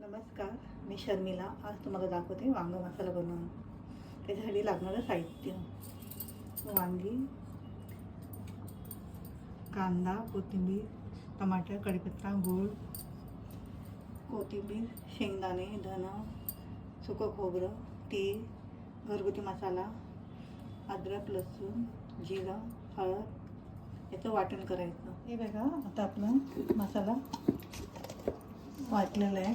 नमस्कार मी शर्मिला. आज तुम्हाला दाखवते वांग मसाला बनवून. त्याच्यासाठी लागणारं साहित्य. वांगी कांदा कोथिंबीर टमाटर कढीपत्ता गूळ कोथिंबीर शेंगदाणे धनं सुकं खोबरं तीळ घरगुती मसाला अद्रक लसूण जिरं हळद याचं वाटण करायचं. हे बघा आता आपला मसाला वाटलेलं आहे.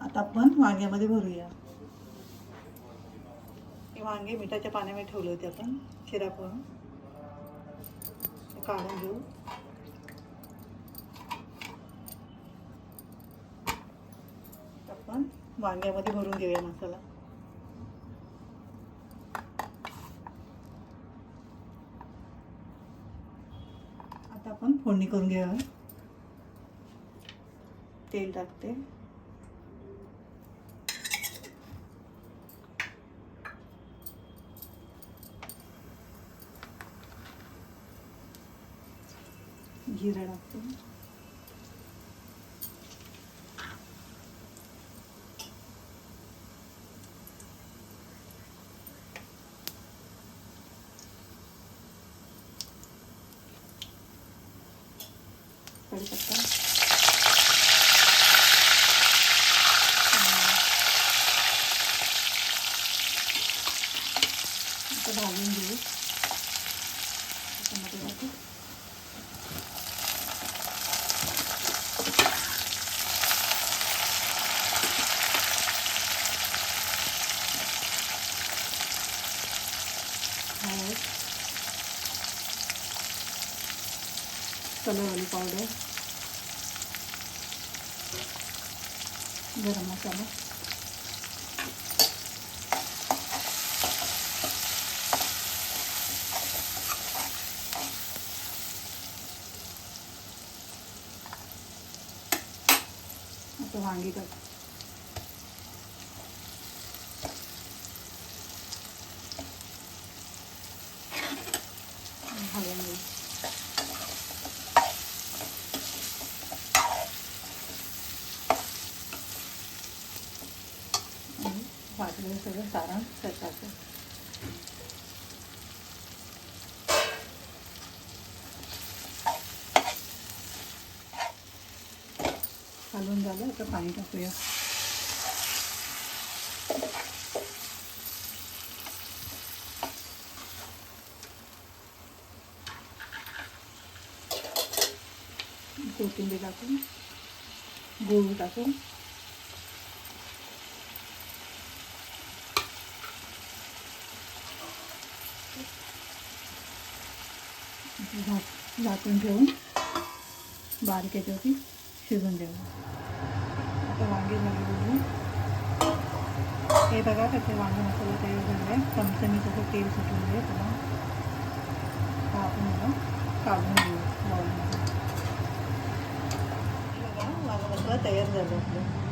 आता आपण वांग्यामध्ये भरूया. हे वांगे मिठाच्या पाण्यामध्ये ठेवले होते आपण शिरा करून. ते काढून घेऊ. आपण वांग्यामध्ये भरून घेऊया मसाला. आता आपण फोडणी करून घेऊया. तेल टाकते. जिरा टाकते कढीपत्ता आता भाजून घेऊ टमाटे टाकू हळद कलरवाली पावडर गरम मसाला. आता वांगी टाक हलवून घेऊ आणि सगळं सारण टाकायचं घालून झालं आता पाणी टाकूया. कोथिंबीर टाकून गूळ टाकून. झाक झाकून ठेवून बारीक याच्यावरती शिजून देऊ. आता वांगे झाले हे बघा त्याचे वांगे मसाला तयार झाला आहे चमचमी त्याचं तेल सुटून आहे त्याला हा आपण बघा काढून घेऊ. बघा वांगा मसाला तयार झाला आपलं.